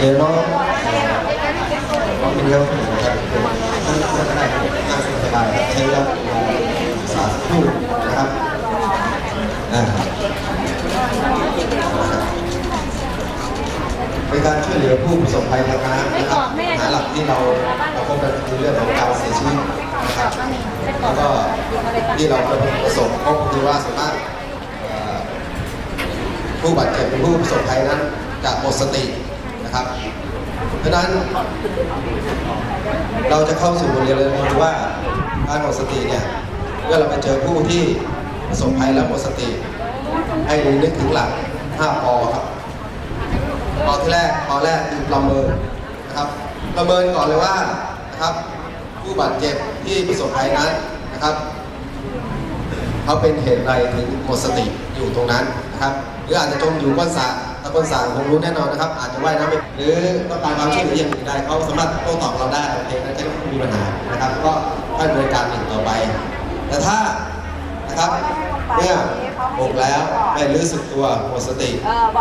เดี๋ยวน้องน้องเป็นเยอะนะครับนั่งนั่งได้นั่งสบายใช้แล้วศึกษาสักครู่นะครับอ่าเป็นการช่วยเหลือผู้ประสบภัยทางน้ำนะครับหาหลักที่เราเราพบกันคือเรื่องของการเสียชีวิตนะครับ แล้วก็ที่เราประสบพบคือว่าสามารถผู้บาดเจ็บเป็นผู้ประสบภัยนั้นจะหมดสตินะครับเพราะฉะนั้น เราจะเข้าสู่บทเรียนเลยว่าการหมดสติเนี่ยเมื่อเราไปเจอผู้ที่ประสบภัยแล้วหมดสติ ให้นึกถึงหลัก5ปอครับปอที่แรกปอแรกคือประเมินนะครับ ประเมินก่อนเลยว่านะครับ ผู้บาดเจ็บที่ประสบภัยนั้นนะครับเขาเป็นเหตุใดถึงหมดสติอยู่ตรงนั้นนะครับ หรืออาจจะจมอยู่ก้นสระถ้าก้นสระคงรู้แน่นอนนะครับ อาจจะว่ายน้ำไม่หรือต้องการความช่วยเหลืออย่างอื่นใดเขาสามารถโต้ตอบเราได้โอเคนั้นจะไม่มีปัญหานะครับ ก็ค่อยดำเนิการหนึ่งต่อไป แต่ถ้านะครับเมื่อบกแล้วไม่รู้สึกตัวหมดสติ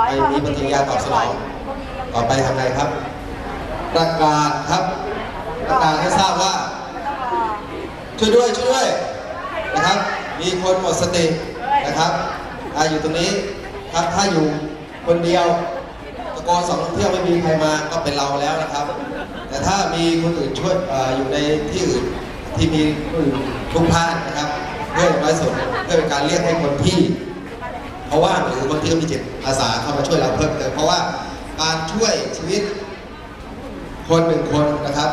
ไม่มีปฏิกิริยาตอบสนองต่อไปทำไงครับ ประกาศครับประกาศให้ทราบว่า ช่วยด้วยช่วยด้วยนะครับ มีคนหมดสตินะครับอาอยู่ตรงนี้ครับถ้าอยู่คนเดียวตะโกนสองเที่ยวไม่มีใครมาก็เป็นเราแล้วนะครับ แต่ถ้ามีคนอื่นช่วยออยู่ในที่อื่นที่มีคนอื่นทุกพลาดนะครับเพื่ออย่างน้สุดเพื่อเป็นการเรียกให้คนที่เพราะว่าหรือคนที่เขามีจิตอาสาเข้ามาช่วยเราเพิ่มเติมเพราะว่าการช่วยชีวิตคนหนึ่งคนนะครับ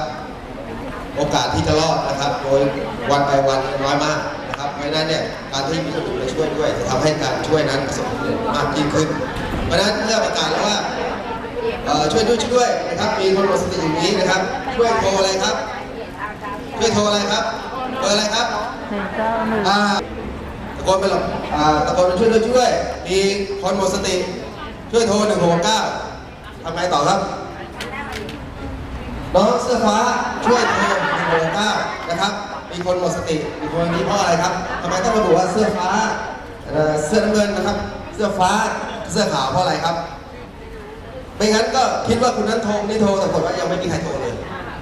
โอกาสที่จะรอดนะครับ โดยวันไปวันน้อยมากนะครับเพราะฉะนั้นเนี่ยการที่มีคนอื่นมาช่วยด้วยจะทำให้การช่วยนั้นประสบผลสำเร็จมากยิ่งขึ้น เพราะฉะนั้นเมื่อประกาศแล้วว่าเอ่อช่วยด้วยช่วยด้วยนะครับมีคนหมดสติอย่างนี้นะครับ ช่วยโทรอะไรครับ ช่วยโทรอะไรครับเบอร์อะไรครับหนึ่งเก้าหนึ่งอ่าตะโกนไปหรอกอ่าตะโกนไปช่วยด้วยช่วยด้วยมีคนหมดสติ ช่วยโทรหนึ่งหกเก้าทำไงต่อครับ น้องเสื้อฟ้าช่วยโทรหนึ่งหกเก้านะครับ มีคนหมดสติ มีคนนี้เพราะอะไรครับทำไมต้องระบุว่าเสื้อฟ้าเอ่อเสื้อน้ำเงินนะครับ เสื้อฟ้า เสื้อขาวเพราะอะไรครับ ไม่งั้นก็คิดว่าคุณนั้นโทรนี่โทรแต่ปรากฏว่ายังไม่มีใครโทรเลย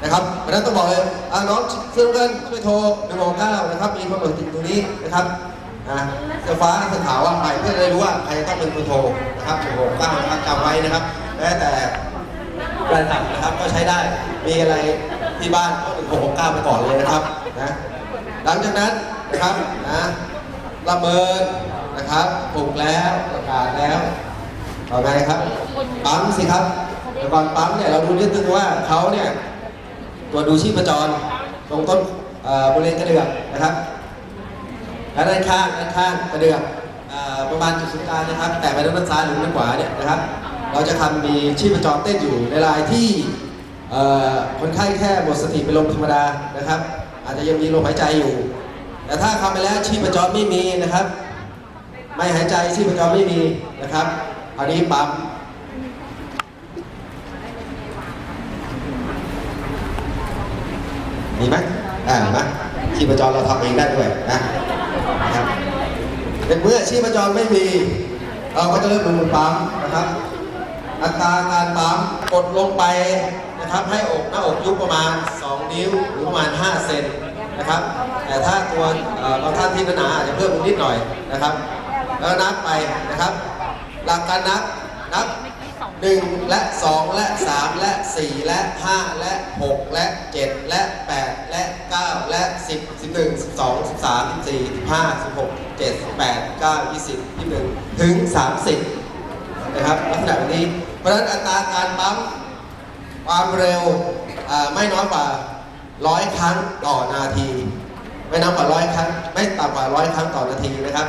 นะครับเพราะนั้นต้องบอกเลยอ่าน้องเสื้อน้ำเงินช่วยโทรหนึ่งหกเก้านะครับ มีคนหมดสติตรงนี้นะครับเสื้อฟ้าเสื้อขาวว่าไปเพื่อจะได้รู้ว่าใครต้องเป็นคนโทรนะครับหนึ่งหกเก้านะครับจำไว้นะครับแม้แต่ ระดับนะครับก็ใช้ได้มีอะไรที่บ้านก็หนึ่งหกหกเก้าไปก่อนเลยนะครับนะหลังจากนั้นนะครับนะประเมินนะครับปลุกแล้วประกาศแล้วต่อไปครับปั๊มสิครับแต่ก่อนปั๊มเนี่ยเราดูนิดนึงว่าเขาเนี่ยตัวดูชีพจรตรงต้นบริเวณกระเดือกนะครับและด้านข้างด้านข้างกระเดือกเอ่อประมาณจุดศูนย์กลางนะครับ แต่ไปด้านซ้ายหรือด้านขวาเนี่ยนะครับ เราจะทำมีชีพจรเต้นอยู่ในรายที่คนไข้แค่หมดสติเป็นลมธรรมดานะครับ อาจจะยังมีลมหายใจอยู่ แต่ถ้าทำไปแล้วชีพจรไม่มีนะครับ ไม่หายใจชีพจรไม่มีนะครับอันนี้ปั๊มมีไหมอ่าเห็นไหมชีพจรเราทำเองได้ด้วยนะครับเป็นเมื่อชีพจรไม่มี เราก็จะเริ่มลงมือปั๊มนะครับ อัตราการปั๊มกดลงไปนะครับให้อกหน้าอกยุบประมาณ 2 นิ้วหรือประมาณ 5 เซนนะครับ แต่ถ้าตัวเอ่อบางท่านที่หนาอาจจะเพิ่มนิดหน่อยนะครับ แล้วนับไปนะครับ หลักการนับนับ 1 และ 2 และ 3 และ 4 และ 5 และ 6 และ 7 และ 8 และ 9 และ 10 11 12 13 14 15 16 17 18 9 20 21 ถึง 30 นะครับลักษณะแบบนี้ เพราะฉะนั้นอัตราการปั๊มความเร็วไม่น้อยกว่า100ครั้งต่อนาที ไม่น้อยกว่า100ครั้ง ไม่ต่ำกว่า100ครั้งต่อนาทีนะครับ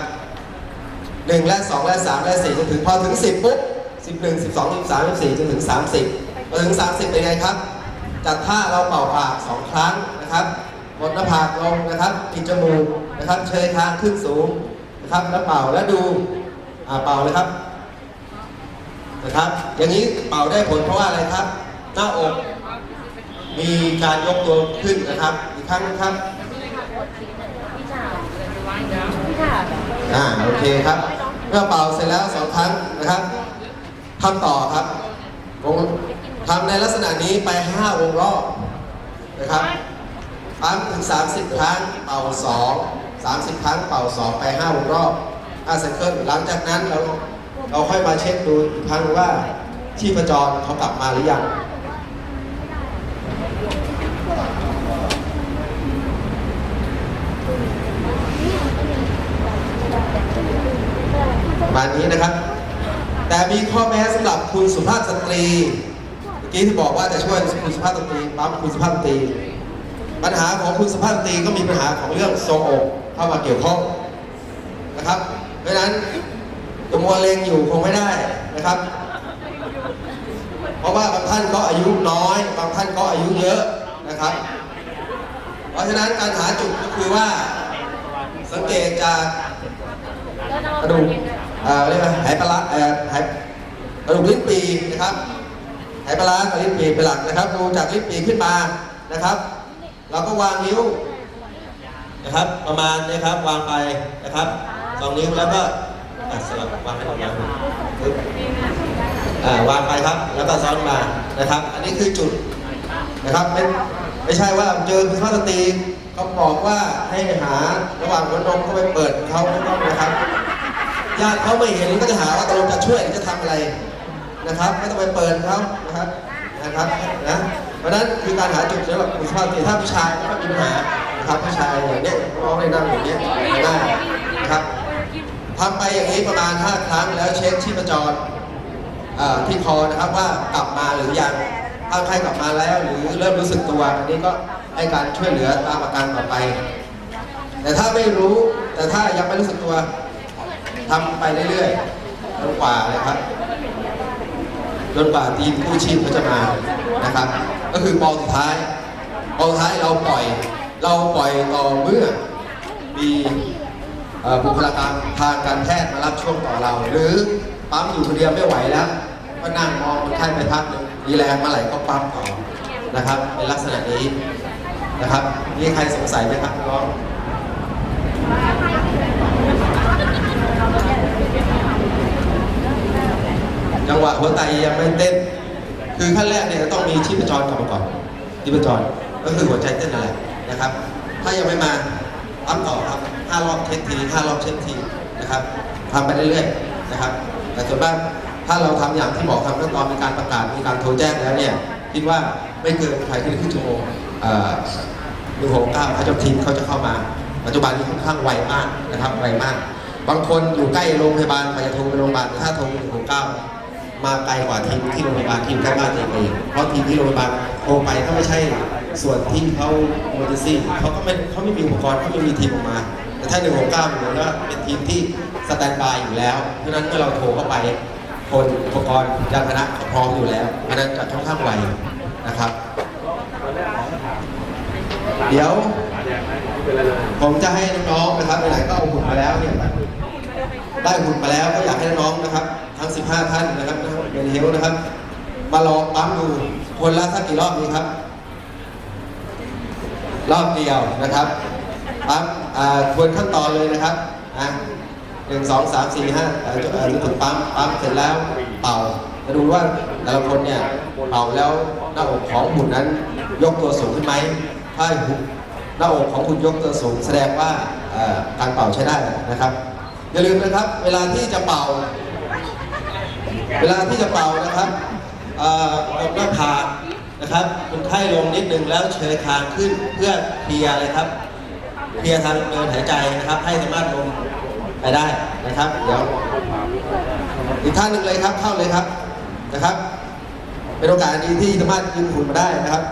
1และ2และ3และ4จนถึงพอถึง10ปุ๊บ11 12 13 14จนถึง30พอถึง30เป็นไงครับ จัดท่าเราเป่าปาก2ครั้งนะครับกดหน้าผากลงนะครับปิดจมูกนะครับ เชยคางขึ้นสูงนะครับแล้วเป่าแล้วดูอาเป่าเลยครับ นะครับ อย่างนี้เป่าได้ผลเพราะว่าอะไรครับ หน้าอก มีการยกตัวขึ้นนะครับ อีกครั้งนะครับค่ะอ่าโอเคครับเมื่อเป่าเสร็จแล้วสองครั้งนะครับทำต่อครับวงทำในลักษณะนี้ไปห้าวงรอบนะครับปั๊มถึง 30 ครั้งเป่า 2 30 ครั้งเป่า 2 ไป 5 วงรอบ5ไซเคิลหลังจากนั้นเรา เราค่อยมาเช็คดูอีกครั้งว่าชีพจรเขากลับมาหรือยังมานี้นะครับ แต่มีข้อแม้สำหรับคุณสุภาพสตรี เมื่อกี้ที่บอกว่าจะช่วยคุณสุภาพสตรีปั๊มคุณสุภาพสตรี ปัญหาของคุณสุภาพสตรีก็มีปัญหาของเรื่องทรงอกเข้ามาเกี่ยวข้องนะครับ เพราะฉะนั้น จะมัวเลงอยู่คงไม่ได้นะครับ เพราะว่าบางท่านก็อายุน้อย บางท่านก็อายุเยอะนะครับ เพราะฉะนั้นการหาจุดก็คือว่า สังเกตจากกระดูกเออเรียกว่าไหปลาร้าเอ่อไหกระดูกลิ้นปีนะครับไหปลาร้ากับลิ้นปีเป็นหลักนะครับ ดูจากลิ้นปีขึ้นมานะครับ เราก็วางนิ้วนะครับ ประมาณนะครับ วางไปนะครับสองนิ้วแล้วก็ อะสลับวางให้ตรงนั้นปึ๊บอ่าวางไปครับ แล้วก็ซ้อนมานะครับ อันนี้คือจุดนะครับไม่ไม่ใช่ว่าเจอคุณสุภาพสตรีเขาบอกว่าให้หาระหว่างหัวนมเข้าไปเปิดเขาไม่ต้องนะครับญาติเขาไม่เห็นก็จะหาว่าตกลงจะช่วยหรือจะทำอะไรนะครับ ไม่ต้องไปเปิดเขานะครับนะครับนะเพราะนั้นคือการหาจุดสำหรับคุณสุภาพสตรีถ้าผู้ชายก็ไม่มีปัญหานะครับผู้ชายอย่างเนี้ยน้องได้นั่งอย่างเนี้ยได้ ทำไปอย่างนี้ประมาณ 5 ครั้งแล้วเช็คชีพจรที่คอนะครับว่ากลับมาหรือยังถ้าใครกลับมาแล้วหรือเริ่มรู้สึกตัวอันนี้ก็ให้การช่วยเหลือตามอาการต่อไป แต่ถ้าไม่รู้แต่ถ้ายังไม่รู้สึกตัวทำไปเรื่อยๆจนกว่านะครับจนกว่าทีมกู้ชีพเขาจะมานะครับ ก็คือปอสุดท้ายปอสุดท้ายเราปล่อย เราปล่อยต่อเมื่อมี บุคลากรทางการแพทย์มารับช่วงต่อเรา หรือปั๊มอยู่คนเดียวไม่ไหวแล้ว ก็นั่งมองคนไข้ไปพักหนึ่งมีแรงเมื่อไหร่ก็ปั๊มต่อนะครับ เป็นลักษณะนี้นะครับมีใครสงสัยไหมครับน้องจังหวะหัวใจยังไม่เต้น คือขั้นแรกเนี่ยต้องมีชีพจรกลับมาก่อนชีพจรก็คือหัวใจเต้นอะไรนะครับ ถ้ายังไม่มา ปั๊มต่อครับห้ารอบเช็คทีห้ารอบเช็คทีนะครับทำไปเรื่อยๆนะครับ แต่ส่วนมากถ้าเราทำอย่างที่บอทำขั้นตอนมีการประกาศมีการโทรแจ้งแล้วเนี่ยคิดว่าไม่เกินภายในครึ่งชั่วโมงหนึ่งหกเก้าเขาจะทีมเขาจะเข้ามา ปัจจุบันนี้ค่อนข้างไวมากนะครับไวมาก บางคนอยู่ใกล้โรงพยาบาลอาจะโทรไปโรงพยาบาลถ้าโทรหนึ่งหกเก้ามาไกลกว่าทีมที่โรงพยาบาลทีมใกล้บ้านตัวเองเพราะทีมที่โรงพยาบาลโทรไปก็ไม่ใช่ ส่วนที่เขาโมเดซี่เขาก็ไม่เขาไม่มีอุปกรณ์เขาไม่มีทีมออกมา แต่ถ้า 169เหมือนว่าเป็นทีมที่สแตนบายอยู่แล้ว เพราะฉะนั้นเมื่อเราโทรเข้าไป คนอุปกรณ์ยานพาหนะพร้อมอยู่แล้วเพราะฉะนั้นจะค่อนข้างไวนะครับ เดี๋ยวผมจะให้น้องๆนะครับไหนก็เอาหุ่นมาแล้วเนี่ยได้หุ่นมาแล้วก็อยากให้น้องๆนะครับ ทั้ง 15 ท่านนะครับเป็นเฮลนะครับ มาลองปั๊มดูคนละสักกี่รอบดีครับ รอบเดียวนะครับปั๊มอ่าทวนขั้นตอนเลยนะครับอะหนึ่งสองสามสี่ห้าจนเอ่อจนถึงปั๊มปั๊มเสร็จแล้วเป่าจะดูว่าแต่ละคนเนี่ยเป่าแล้วหน้าอกของหุ่นนั้นยกตัวสูงขึ้นไหมถ้าหุ่นหน้าอกของคุณยกตัวสูงแสดงว่าการเป่าใช้ได้นะครับ อย่าลืมนะครับ เวลาที่จะเป่า เวลาที่จะเป่านะครับเอ่อกดหน้าผาก นะครับคนไข้ลงนิดนึงแล้วเชยคางขึ้นเพื่อเคลียร์เลยครับเคลียร์ทางเดินหายใจนะครับ ให้สามารถลงไปได้นะครับ เดี๋ยวอีกท่านหนึ่งเลยครับเข้าเลยครับนะครับ เป็นโอกาสดีที่สามารถยืนหุ่นมาได้นะครับ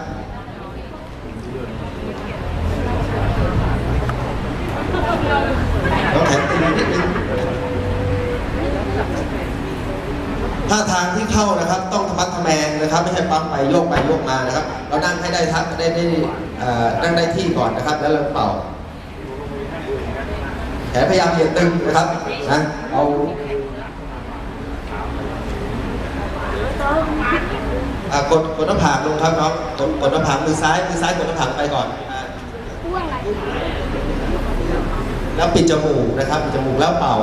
เราแข็งตีนิดนึง ท่าทางที่เข้านะครับ ต้องธรรมัดทแมงนะครับ ไม่ใช่ปั๊มไปโยกไปโยกมานะครับ เรานั่งให้ได้ทักได้ได้นั่งได้ที่ก่อนนะครับ แล้วเราเป่าแขนพยายามเหยียดตึงนะครับนะเอาอากดกดหน้าผากลงครับน้องกดกดหน้าผากมือซ้ายมือซ้ายกดหน้าผากไปก่อนแล้วปิดจมูกนะครับปิดจมูกแล้วเป่า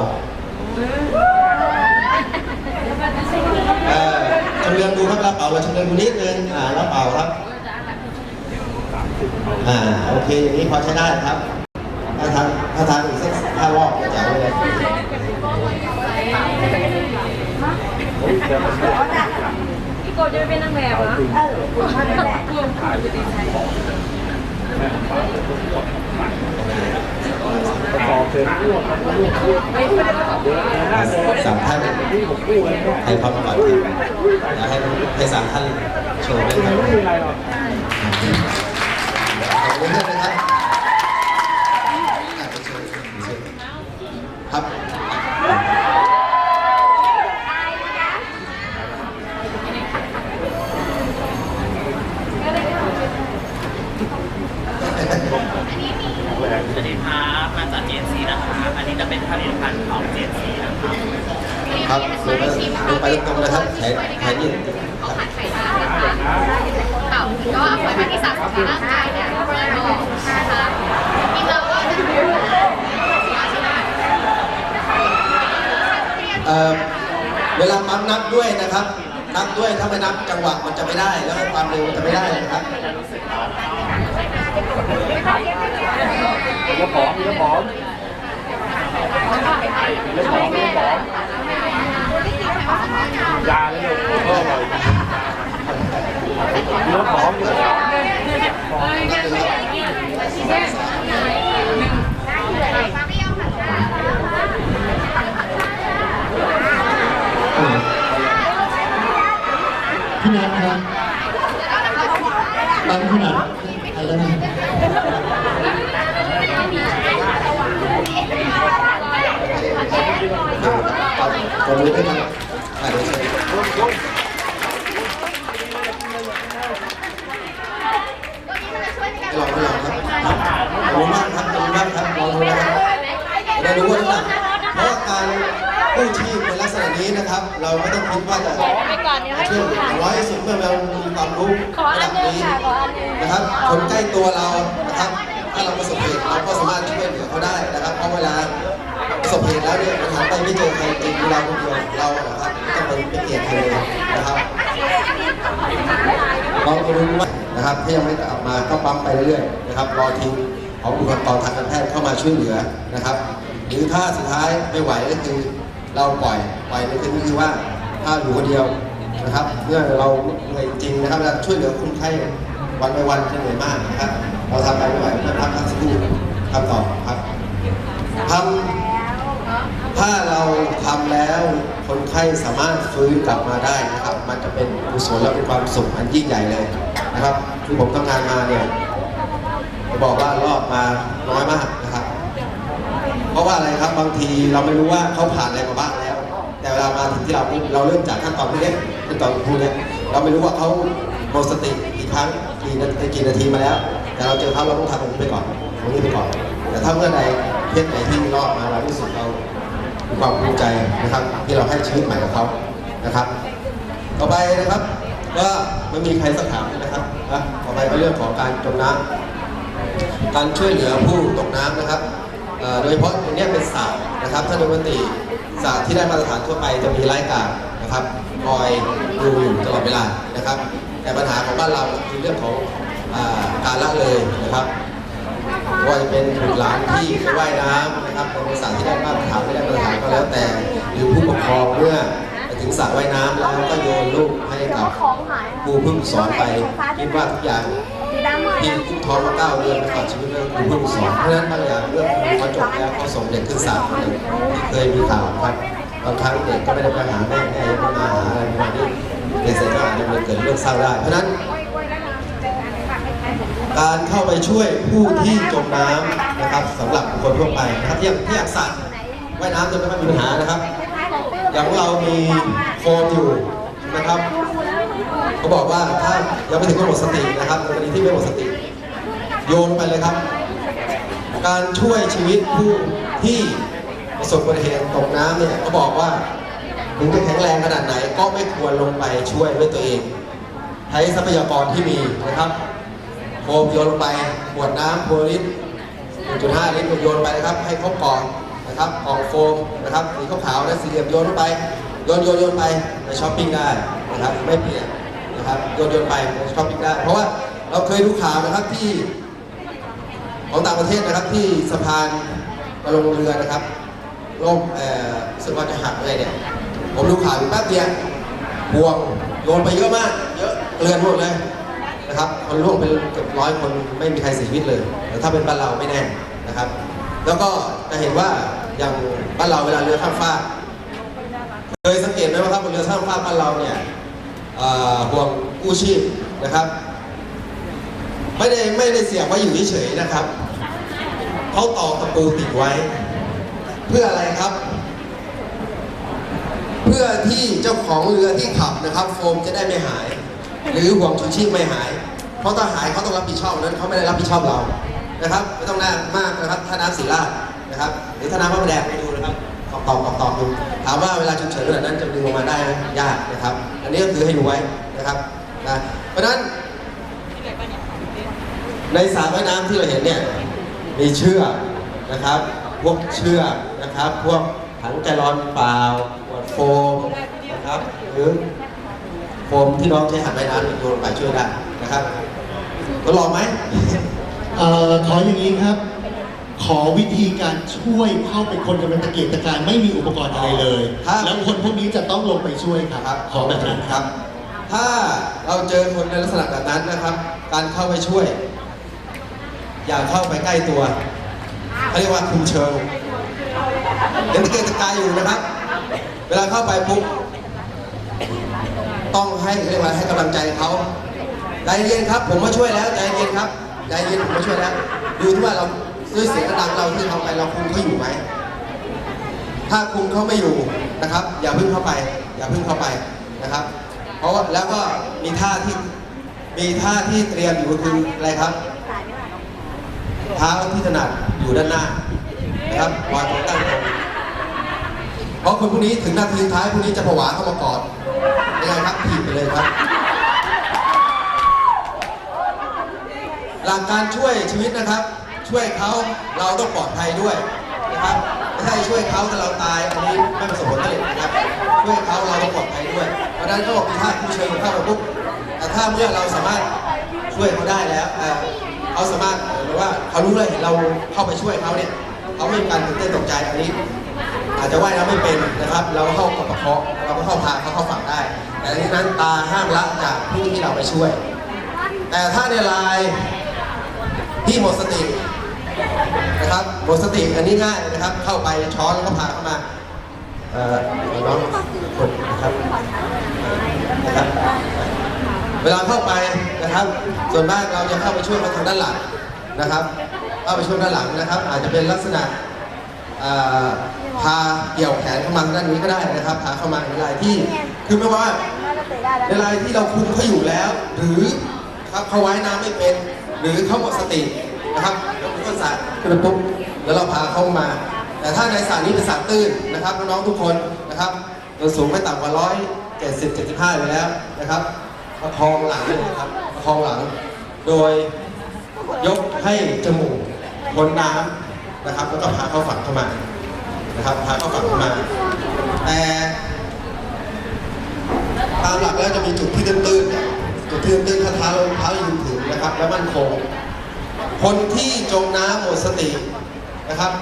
เออชำเลืองดูครับแล้วเป่าเราชำเลืองดูนิดนึงอ่าแล้วเป่าครับ อ่าโอเคอย่างนี้พอใช้ได้ครับ ถ้าทางถ้าทางอีกสักห้ารอบก็จะเลยพี่โกจะไปเป็นนางแบบเหรอ ประกอบเป็นสามท่านให้พร้อมก่อนครับอยากให้ให้สามท่านโชว์ด้วยครับครับ สวัสดีครับมาจาก GNC นะครับ อันนี้จะเป็นผลิตภัณฑ์ของ GNC นะครับ ครับลงไปลงไปตรงๆนะครับแขนแขนยืดครับค่ะก็เอาไว้เป็นที่สะสมในร่างกายเนี่ยเพื่อโรคนะคะมีเราก็จะเอ่อเวลาปั๊มนับด้วยนะครับ นับด้วยถ้าไม่นับจังหวะมันจะไม่ได้ แล้วก็ความเร็วมันจะไม่ได้นะครับเรื่องผอมเรื่องผอมเรื่องผอมเรื่องผอม ยาเลยลูกเพิ่มเลยเรื่องผอมเรื่องผอมพี่นัทครับบางพี่นัทอะไรนะขอบคุณด้วยครับอ่าเดี๋ยวเชิญให้ลองให้ลองครับ ขอบคุณมากครับขอบคุณมากครับลองดูนะครับจะได้รู้ว่าน้ำหนักเพราะการกู้ชีพในลักษณะนี้นะครับ เราไม่ต้องคิดว่าจะไปก่อนเดี๋ยวให้ชื่อร้อยสุดเมื่อเรามีความรู้ขออัระนดับหนึงนี้ค่ะขออนหนึงนะครับคนใกล้ตัวเรานะครับ ถ้าเราประสบเหตุเราก็สามารถช่วยเหลือเขาได้นะครับเพราะเวลาประสบเหตุแล้วเนี่ยมันหันไปไม่เจอใครจริงเราคนเดียวเรานะครับต้องเป็นเป็นเกียรติเลยนะครับลองดูว่านะครับถ้ายังไม่กลับมาก็ปั๊มไปเรื่อยๆนะครับรอทีม ของบุคลากรทางการแพทย์เข้ามาช่วยเหลือนะครับหรือถ้าสุดท้ายไม่ไหวก็คือเราปล่อยปล่อยนี่คือคือว่าถ้าอยู่คนเดียวนะครับเมื่อเราเหนื่อยจริงนะครับเราช่วยเหลือคนไข้วันไปวันจะเหนื่อยมากนะครับ เราทำไปไม่ไหวก็พักพักสักครู่ทำต่อครับทำถ้าเราทำแล้วคนไข้สามารถฟื้นกลับมาได้นะครับ มันจะเป็นกุศลและเป็นความสุขอันยิ่งใหญ่เลยนะครับ คือผมทำงานมาเนี่ย จะบอกว่ารอดมาน้อยมากนะครับ เพราะว่าอะไรครับบางทีเราไม่รู้ว่าเขาผ่านอะไรมาบ้างแล้ว แต่เวลามาถึงที่เราปุ๊บเราเริ่มจากขั้นตอนพวกนี้ขั้นตอนพวกนี้เราไม่รู้ว่าเขาหมดสติกี่ครั้งกี่นาทีกี่นาทีมาแล้ว แต่เราเจอเขาเราต้องทำตรงนี้ไปก่อนตรงนี้ไปก่อน แต่ถ้าเมื่อใดเพศไหนที่รอดมาเรารู้สึกเรามีความภูมิใจนะครับ ที่เราให้ชีวิตใหม่กับเขานะครับ ต่อไปนะครับ ก็ไม่มีใครสักถามนะครับต่อไปก็เรื่องของการจมน้ำ การช่วยเหลือผู้ตกน้ำนะครับโดยเฉพาะตรงนี้เป็นสระนะครับถ้าโดยปกติสระที่ได้มาตรฐานทั่วไปจะมีไร้กาดนะครับคอยดูอยู่ตลอดเวลานะครับ แต่ปัญหาของบ้านเราคือเรื่องของอการละเลยนะครับว่าจะเป็นบุตรหลานที่ไปว่ายน้ำนะครับในสระที่ได้มาตรฐานไม่ได้มาตรฐานก็แล้วแต่หรือผู้ปกครองเมื่อถึงสระว่ายน้ำแล้วก็โยนลูกให้กับครูเพิ่งสอนไปคิดว่าทุกอย่าง ที่ท้องมาเก้าเดือนไปก่อนชีวิตเรื่องคุณผู้สอนเพราะฉะนั้นบางอย่างเรื่องเขาจบแล้วเขาส่งเด็กขึ้นศาลที่เคยมีข่าวครับบางครั้งเด็กก็ไม่ได้ไปหาแม่แม่ยังไม่มาหาอะไรประมาณนี้เด็กเสร็จก็อาจจะเกิดเรื่องเศร้าได้ เพราะฉะนั้น การเข้าไปช่วยผู้ที่จมน้ำนะครับสำหรับคคลทั่วไปนะครับที่ย่างที่อย่างสัตว์ว่ายน้ำจะไม่ค่อยมีปัญหานะครับ อย่างเรามีโฟมอยู่นะครับ เขาบอกว่าถ้ายังไม่ถึงกับหมดสตินะครับกรณีที่ไม่หมดสติ โยนไปเลยครับ การช่วยชีวิตผู้ที่ประสบอุบัติเหตุตกน้ำเนี่ยเขาบอกว่าถึงจะแข็งแรงขนาดไหนก็ไม่ควรลงไปช่วยด้วยตัวเอง ใช้ทรัพยากรที่มีนะครับโฟมโยนลงไปขวดน้ำโพลิส1.5 ลิตรโยนไปนะครับ ให้ครบก่องนะครับกล่องโฟมนะครับสีขาวๆและสี่เหลี่ยมโยนเข้าไปโยนโยนโยนไปไปช้อปปิ้งได้นะครับไม่เปลี่ยน นะครับโยนโยนไปช้อปปิ้งได้ เพราะว่าเราเคยดูข่าวนะครับที่ ของต่างประเทศนะครับที่สะพานมาลงเรือนะครับล่มเอ่อสึกว่าจะหักอะไรเนี่ย ผมดูข่าวอยู่แป๊บเดียวห่วงโยนไปเยอะมาก เยอะเกลือนหมดเลยนะครับคนร่วงเป็นเกือบร้อยคนไม่มีใครเสียชีวิตเลย แต่ถ้าเป็นบ้านเราไม่แน่นะครับ แล้วก็จะเห็นว่าอย่างบ้านเราเวลาเรือข้ามฟากเคยสังเกตไหมว่าครับบนเรือข้ามฟากบ้านเราเนี่ย ห่วงกู้ชีพนะครับ ไม่ได้ไม่ได้เสียบไว้อยู่เฉยๆนะครับเขาตอกตะปูติดไว้ เพื่ออะไรครับ เพื่อที่เจ้าของเรือที่ขับนะครับ โฟมจะได้ไม่หาย หรือห่วงชูชีพไม่หาย เพราะถ้าหายเขาต้องรับผิดชอบนั้นเขาไม่ได้รับผิดชอบเรานะครับไม่ต้องน่ามากนะครับท่าน้ำสีราชนะครับหรือท่าน้ำพระประแดงไดูนะครับ ตอกตอกตอกตอกดูถามว่าเวลาฉุกเฉินขนาดนั้นจะดึงออกมาได้ไหมยากนะครับ อันนี้ก็คือให้ดูไว้นะครับนะเพราะฉะนั้น ในสระว่ายน้ำที่เราเห็นเนี่ยมีเชือกนะครับ พวกเชือกนะครับ พวกถังแกลลอนเปล่าขวดโฟมนะครับหรือโฟมที่น้องใช้หันว่ายน้ำโยนลงไปช่วยได้นะครับทดลองไหมเอ่อขออย่างนี้ครับ ขอวิธีการช่วยเข้าไปคนกำลังตะเกียกตะการไม่มีอุปกรณ์อะไรเลย ครับ แล้วคนพวกนี้จะต้องลงไปช่วยครับครับขอแบบนั้นครับถ้าเราเจอคนในลักษณะแบบนั้นนะครับ การเข้าไปช่วย อย่าเข้าไปใกล้ตัวเขาเรียกว่าคุมเชิงเดี๋ยวตะเกียกตะกายอยู่นะครับ เวลาเข้าไปปุ๊บต้องให้เขาเรียกว่าให้กำลังใจเขาใจเย็นครับ ผมมาช่วยแล้วใจเย็นครับใจเย็นผมมาช่วยแล้วดูที่ว่าเรา ด้วยเสียงดังเราที่ทำไปเราคุมเขาอยู่ไหมถ้าคุมเขาไม่อยู่นะครับ อย่าพึ่งเข้าไป อย่าพึ่งเข้าไปนะครับ เพราะว่าแล้วก็มีท่าที่มีท่าที่เตรียมอยู่ก็คืออะไรครับ เท้าที่ถนัดอยู่ด้านหน้านะครับวางตรงตั้งตรงเพราะคนพวกนี้ถึงนาทีท้ายพวกนี้จะผวาเข้ามากอดยังไงครับถีบไปเลยครับ หลักการช่วยชีวิตนะครับ ช่วยเขาเราต้องปลอดภัยด้วยนะครับไม่ใช่ช่วยเขาแต่เราตายอันนี้ไม่ประสบผลสำเร็จนะครับช่วยเขาเราต้องปลอดภัยด้วย เพราะฉะนั้นก็บอกมีท่าผู้เชิญเข้ามาปุ๊บแต่ถ้าเมื่อเราสามารถช่วยเขาได้แล้วเออเขาสามารถหรือว่าเขารู้เลยเห็นเราเข้าไปช่วยเขาเนี่ยเขาไม่มีการตื่นเต้นตกใจอันนี้ อาจจะว่ายน้ำไม่เป็นนะครับ เราก็เข้ากับประคองเราก็เข้าพาเขาเข้าฝั่งได้ แต่ทีนั้นตาห้ามละจากผู้ที่เราไปช่วย แต่ถ้าในลน์ที่หมดสติ นะครับหมดสติอันนี้ง่ายนะครับ เข้าไปช้อนแล้วก็พาเข้ามาเอ่อน้องกดนะครับนะครับ เวลาเข้าไปนะครับ ส่วนมากเราจะเข้าไปช่วยเขาทางด้านหลังนะครับ เข้าไปช่วยด้านหลังนะครับ อาจจะเป็นลักษณะเอ่อพาเกี่ยวแขนเข้ามาทางด้านนี้ก็ได้นะครับ พาเข้ามาในลายที่ คือไม่ว่าในรายที่เราคุมเขาอยู่แล้ว หรือครับเขาไว่ายน้ำไม่เป็น หรือเขาหมดสตินะครับ แล้วก็สระขึ้นไปปุ๊บแล้วเราพาเขามา แต่ถ้าในสระนี้เป็นสระตื้นนะครับน้องๆทุกคนนะครับเราสูงไม่ต่ำกว่าร้อยเจ็ดสิบเจ็ดสิบห้าอยู่แล้วนะครับประคองหลังเลยครับประคองหลัง โดยยกให้จมูกพ้นน้ำนะครับ แล้วก็พาเข้าฝั่งเข้ามานะครับพาเข้าฝั่งเข้ามา แต่ตามหลักแล้วจะมีจุดที่ตื้นๆจุดที่ตื้นๆถ้าเท้าเท้ายืนถึงนะครับ และมั่นคง คนที่จมน้ำหมดสตินะครับ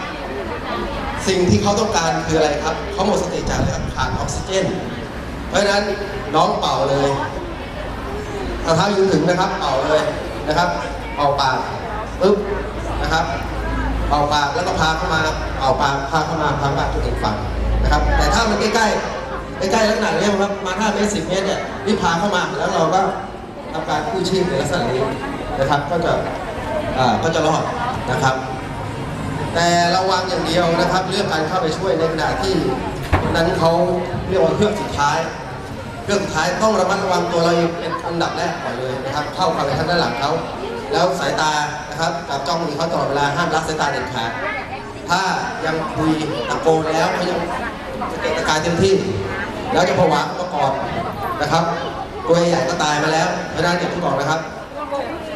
สิ่งที่เขาต้องการคืออะไรครับ เขาหมดสติจากอะไรครับขาดออกซิเจน เพราะฉะนั้นน้องเป่าเลยถ้าเท้ายืนถึงนะครับ เป่าเลยนะครับ เป่าปากปึ๊บนะครับเป่าปากแล้วก็พาเข้ามาเป่าปากพาเข้ามาพาปากจนถึงฝั่งนะครับ แต่ถ้ามันใกล้ๆใกล้ๆลักษณะนี้ครับมา5เมตร10เมตรเนี่ยรีบพาเข้ามาแล้วเราก็ทำการกู้ชีพในลักษณะนี้นะครับ ก็จะ ก็จะรอดนะครับ แต่ระวังอย่างเดียวนะครับ เรื่องการเข้าไปช่วยในขณะที่นั้นเขาเรียกว่าเครื่องสุดท้าย เครื่องสุดท้ายต้องระมัดระวังตัวเราเป็นอันดับแรกก่อนเลยนะครับ เข้าไปทางด้านหลังเขาแล้วสายตานะครับจับจ้องมือเขาตลอดเวลาห้ามละสายตาเด็ดขาดถ้ายังคุยตะโกนแล้วเขายังตะเกตะกายเต็มที่ แล้วจะผวาเข้ามากอดนะครับตัวใหญ่ก็ตายมาแล้วเพราะนั้นอย่างที่บอกนะครับ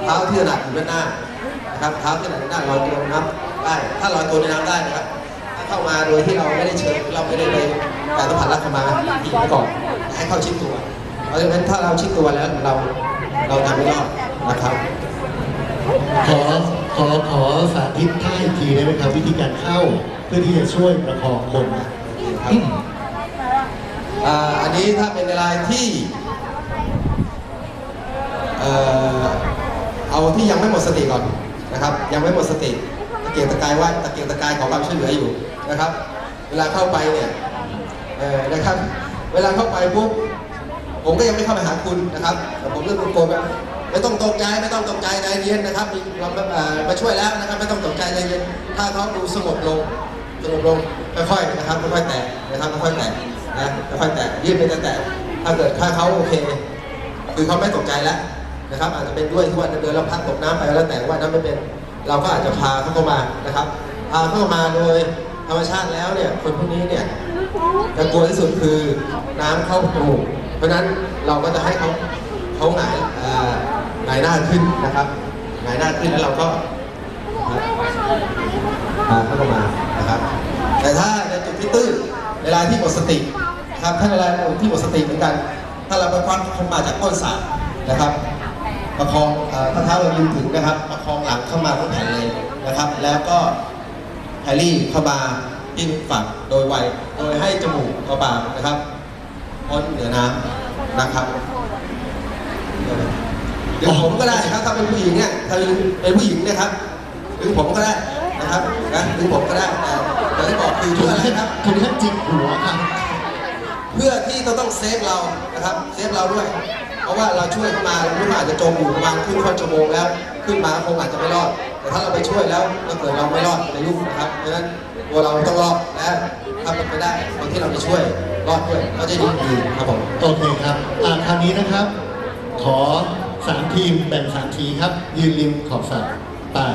เท้าที่ถนัดอยู่ด้านหน้า นะครับเท้าที่ถนัดด้านหน้าเราเตรียมนับไปได้ ถ้าลอยตัวในน้ำได้นะครับ ถ้าเข้ามาโดยที่เราไม่ได้เชิญเราไม่ได้ไปแต่ต้องผ่านรักเข้ามาผีไว้ก่อนให้เข้าชิดตัว เพราะฉะนั้นถ้าเราชิดตัวแล้วเราเราจะไม่รอดนะครับ ขอขอขอสาธิตท่าอีกทีได้ไหมครับ วิธีการเข้าเพื่อที่จะช่วยประคองคนครับอ่าอันนี้ถ้าเป็นเวลาที่เอ่อเอาที่ยังไม่หมดสติก่อน นะครับ ยังไม่หมดสติตะเกียกตะกายว่าตะเกียกตะกายขอความช่วยเหลืออยู่นะครับ เวลาเข้าไปเนี่ยเออนะครับ เวลาเข้าไปปุ๊บผมก็ยังไม่เข้าไปหาคุณนะครับแต่ผมเรื่องโกงแบบไม่ต้องตกใจไม่ต้องตกใจใจเย็นนะครับมีเรามาช่วยแล้วนะครับ ไม่ต้องตกใจใจเย็นถ้าเขาดูสงบลงสงบลงค่อยๆนะครับค่อยๆแตะนะครับค่อยๆแตะนะค่อยๆแตะยืดไปแตะๆถ้าเกิดถ้าเขาโอเค คือเขาไม่ตกใจแล้ว นะครับ อาจจะเป็นด้วยที่ว่าเดินแล้วพัดตกน้ำไปแล้วแต่ว่าน้ำไม่เป็นเราก็อาจจะพาเขาเข้ามานะครับพาเข้ามาโดยธรรมชาติแล้วเนี่ยคนพวกนี้เนี่ยจะกลัวที่สุดคือน้ำเข้าจมูกเพราะนั้นเราก็จะให้เขาเขาหงายอ่าหงายหน้าขึ้นนะครับหงายหน้าขึ้นแล้วเราก็พาเข้ามานะครับ แต่ถ้าในจุดที่ตื้นเวลาที่หมดสติครับถ้าเวลาที่หมดสติเหมือนกัน ถ้าเราไปคว้าเข้ามาจากก้นสระนะครับ ประคองเอ่อพระเท้าเรายืนถึงนะครับ ประคองหลังเข้ามาทั้งแผ่นเลยนะครับ แล้วก็แฮร์รี่เข้ามาที่ฝั่งโดยไวโดยให้จมูกกระบางนะครับพ้นเหนือน้ำนะครับเดี๋ยวผมก็ได้ครับถ้าเป็นผู้หญิงเนี่ยถ้าเป็นผู้หญิงเนะครับหรือผมก็ได้นะครับนะหรือผมก็ได้แต่อย่างที่บอกคือถึเพื่งออะไรขั้นครับถึงขั้นจิกหัวครับ เพื่อที่จะต้องเซฟเรานะครับ เซฟเราด้วย เพราะว่าเราช่วยเข้ามาลูกอาจจะจมอยู่ประมาณครึ่งค่อนชั่วโมงแล้ว ขึ้นมาคงอาจจะไม่รอด แต่ถ้าเราไปช่วยแล้วถ้าเกิดเราไม่รอดในลูกนะครับเพราะฉะนั้นตัวเราต้องรอดและถ้าเป็นไปได้คนที่เราไปช่วยรอดด้วยก็จะดีดีครับผมโอเคครับอ่าคราวนี้นะครับ ขอสามทีมแบ่งสามทีครับ ยืนริมขอบสระไป่า